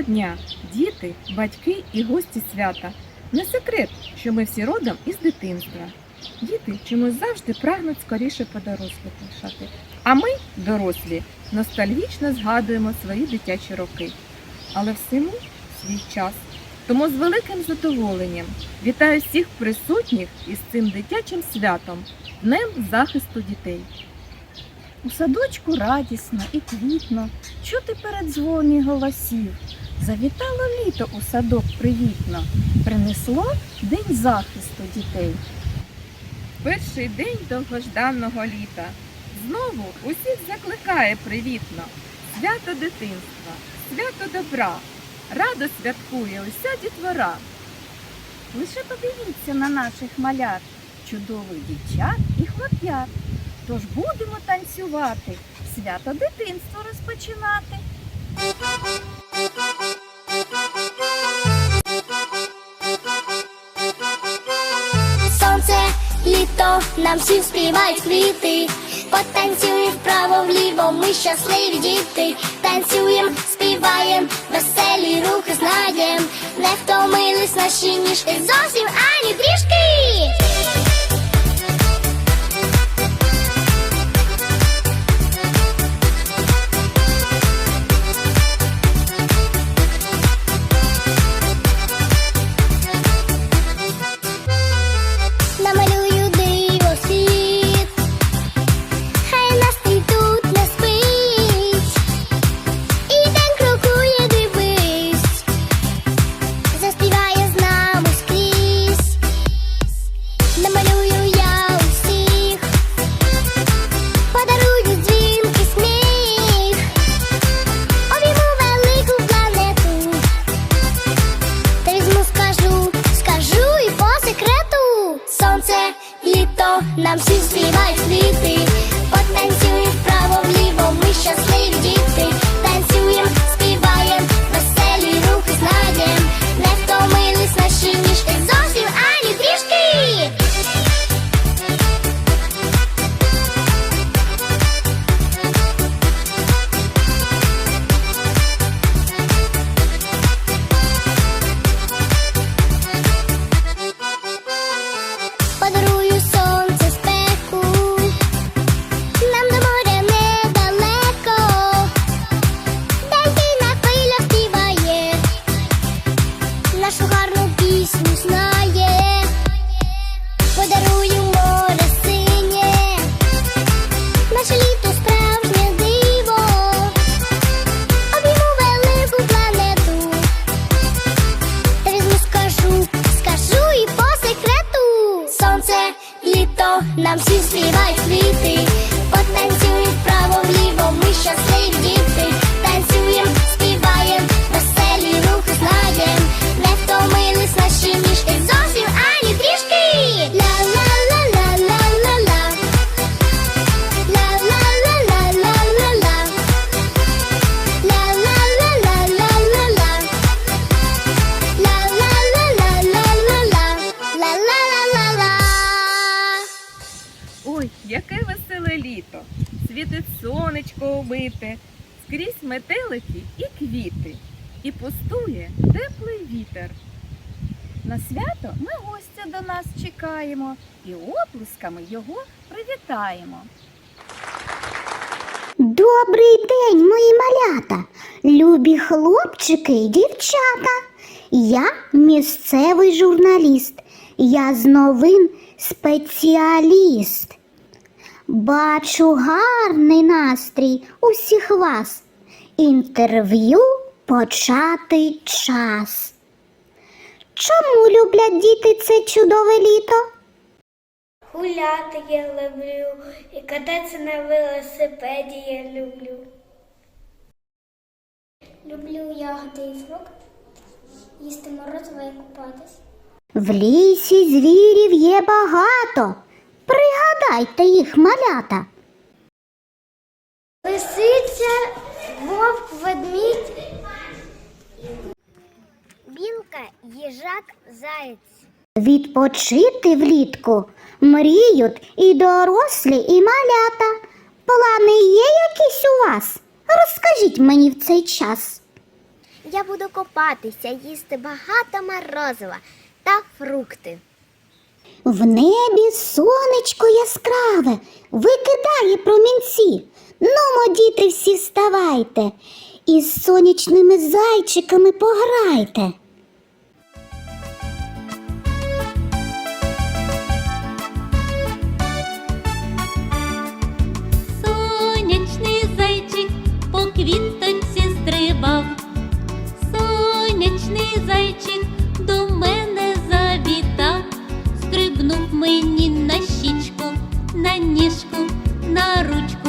Доброго дня, діти, батьки і гості свята. Не секрет, що ми всі родом із дитинства. Діти чомусь завжди прагнуть скоріше подорослішати. А ми, дорослі, ностальгічно згадуємо свої дитячі роки. Але всьому свій час. Тому з великим задоволенням вітаю всіх присутніх із цим дитячим святом, Днем захисту дітей. У садочку радісно і квітно, чути передзвоні голосів. Завітало літо у садок привітно, принесло день захисту дітей. Перший день довгожданого літа. Знову усіх закликає привітно. Свято дитинства, свято добра. Радо святкує уся дітвора. Лише подивіться на наших малят, чудових дівчат і хлоп'ят. Тож будемо танцювати, свято дитинства розпочинати. Сонце, літо, нам всім співають квіти. Потанцюємо вправо вліво, ми щасливі діти. Танцюєм, співаєм, веселі рухи знаєм. Не втомились наші ніжки зовсім ані трішки. Метелики і квіти, і пустує теплий вітер. На свято ми гостя до нас чекаємо і оплесками його привітаємо. Добрий день, мої малята, любі хлопчики і дівчата. Я місцевий журналіст, я з новин спеціаліст. Бачу гарний настрій усіх вас. Інтерв'ю почати час. Чому люблять діти це чудове літо? Гуляти я люблю і кататися на велосипеді я люблю. Люблю ягоди і фрукти, їсти морозиво і купатись. В лісі звірів є багато. Пригадайте їх, малята. Лисиця, вовк, ведмідь. Білка, їжак, заєць. Відпочити влітку мріють і дорослі, і малята. Плани є якісь у вас? Розкажіть мені в цей час. Я буду копатися, їсти багато морозива та фрукти. В небі сонечко яскраве, викидає промінці. Нумо, діти, всі вставайте, із сонячними зайчиками пограйте. Сонячний зайчик по квіточці стрибав. Сонячний зайчик до мене завітав, стрибнув мені на щічку, на ніжку, на ручку.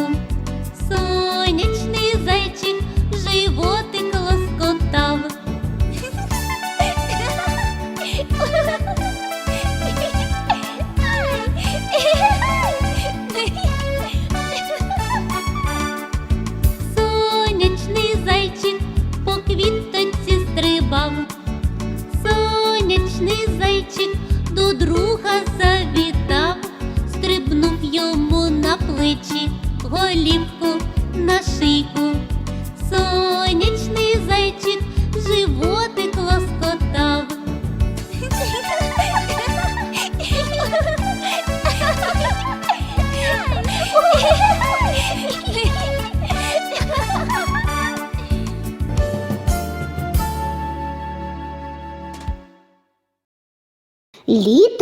到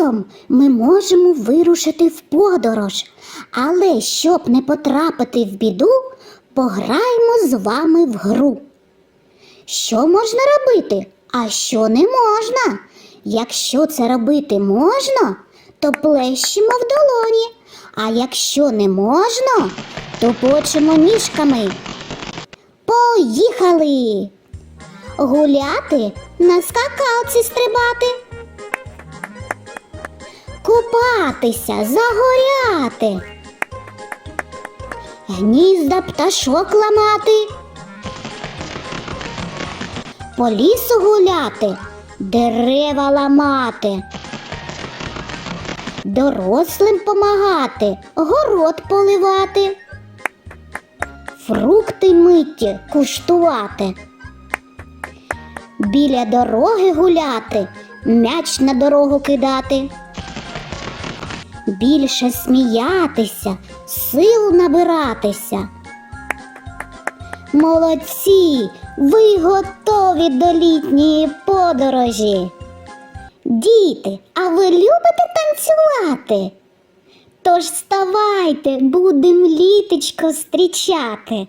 Літом ми можемо вирушити в подорож, але щоб не потрапити в біду, пограємо з вами в гру. Що можна робити, а що не можна? Якщо це робити можна, то плещемо в долоні, а якщо не можна, то почемо ніжками. Поїхали! Гуляти, на скакалці стрибати. Купатися, загоряти, гнізда пташок ламати, по лісу гуляти, дерева ламати, дорослим помагати, город поливати, фрукти миті куштувати, біля дороги гуляти, м'яч на дорогу кидати більше сміятися, сил набиратися. Молодці, ви готові до літньої подорожі. Діти, а ви любите танцювати? Тож вставайте, будемо літочко зустрічати.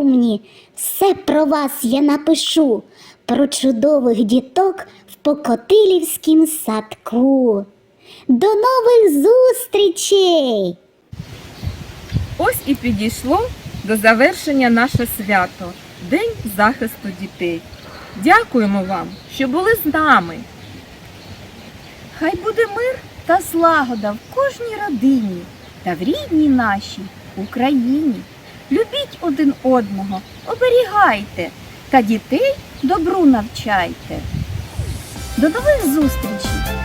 Розумні! Все про вас я напишу, про чудових діток в Покотилівськім садку. До нових зустрічей! Ось і підійшло до завершення наше свято День захисту дітей. Дякуємо вам, що були з нами. Хай буде мир та злагода в кожній родині та в рідній нашій Україні. Любіть один одного, оберігайте та дітей добру навчайте. До нових зустрічей!